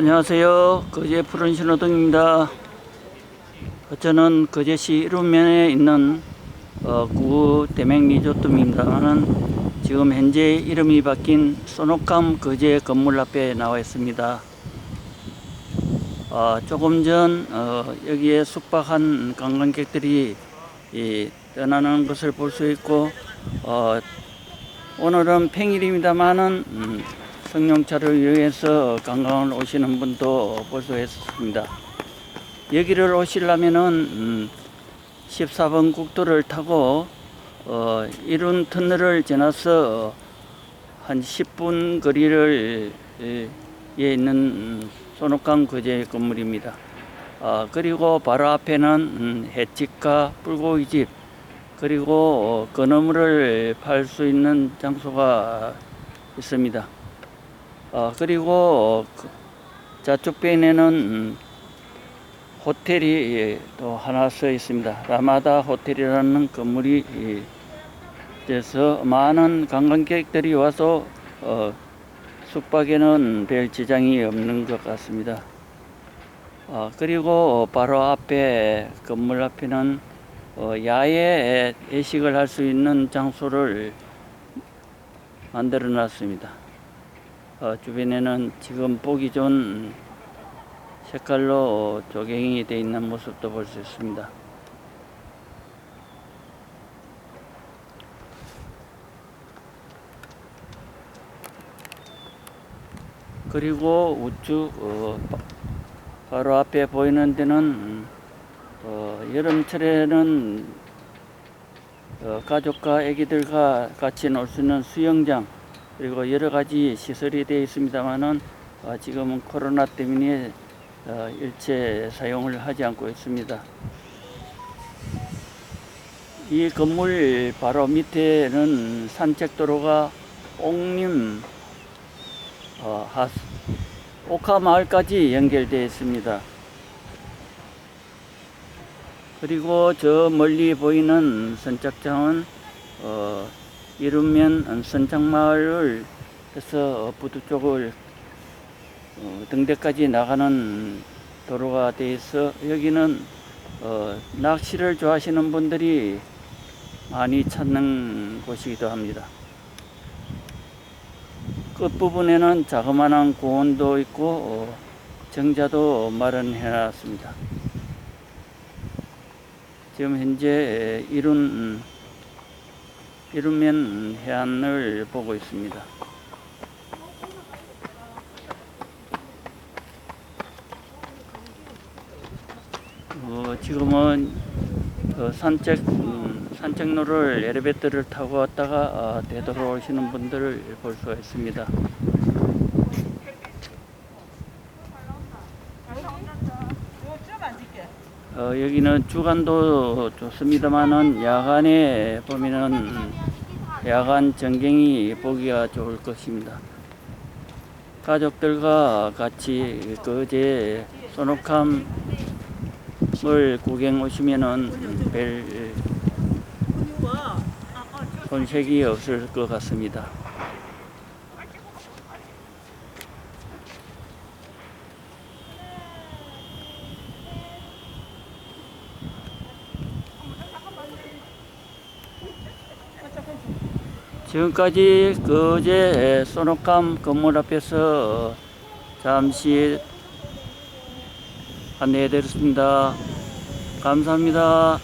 안녕하세요. 거제 푸른 신호등입니다. 저는 거제시 이룸면에 있는 어, 구 대맹 리조트입니다만은 지금 현재 이름이 바뀐 소노캄 거제 건물 앞에 나와 있습니다. 어, 조금 전 어, 여기에 숙박한 관광객들이 이, 떠나는 것을 볼 수 있고 어, 오늘은 평일입니다만은 음, 성령차를 위해서 관광을 오시는 분도 있습니다. 여기를 오시려면은 음, 14번 국도를 타고 어, 이룬 터널을 지나서 한 10분 거리를 에, 에 있는 음, 소노강 거제 건물입니다. 아, 그리고 바로 앞에는 음, 횟집과 불고기집 그리고 어, 건어물을 팔 수 있는 장소가 있습니다. 어, 그리고 어, 그 좌측편에는 음, 호텔이 예, 또 하나 서 있습니다. 라마다 호텔이라는 건물이 예, 돼서 많은 관광객들이 와서 어, 숙박에는 별 지장이 없는 것 같습니다. 어, 그리고 바로 앞에 건물 앞에는 어, 야외 예식을 할 수 있는 장소를 만들어 놨습니다. 어, 주변에는 지금 보기 좋은 색깔로 어, 조경이 되어 있는 모습도 볼 수 있습니다. 그리고 우측 어, 바- 바로 앞에 보이는 데는 음, 어, 여름철에는 어, 가족과 아기들과 같이 놀 수 있는 수영장 그리고 여러 가지 시설이 되어 있습니다만은 어, 지금은 코로나 때문에 어, 일체 사용을 하지 않고 있습니다. 이 건물 바로 밑에는 산책도로가 옥림 어, 하, 오카 마을까지 연결되어 있습니다. 그리고 저 멀리 보이는 선착장은 어, 이루면 선착마을을 해서 부두 쪽을 어, 등대까지 나가는 도로가 되어 있어 여기는 어, 낚시를 좋아하시는 분들이 많이 찾는 곳이기도 합니다. 끝부분에는 자그마한 공원도 있고 어, 정자도 마련해 놨습니다. 지금 현재 이룬 음, 이루면 해안을 보고 있습니다. 어, 지금은 그 산책 음, 산책로를 엘리베이터를 타고 왔다가 어, 되돌아오시는 분들을 볼 수가 있습니다. 어, 여기는 주간도 좋습니다만은 야간에 보면은 야간 전경이 보기가 좋을 것입니다. 가족들과 같이 그제 소노캄을 구경 오시면은 별 손색이 없을 것 같습니다. 지금까지 그제 소노캄 건물 앞에서 잠시 안내해 드렸습니다. 감사합니다.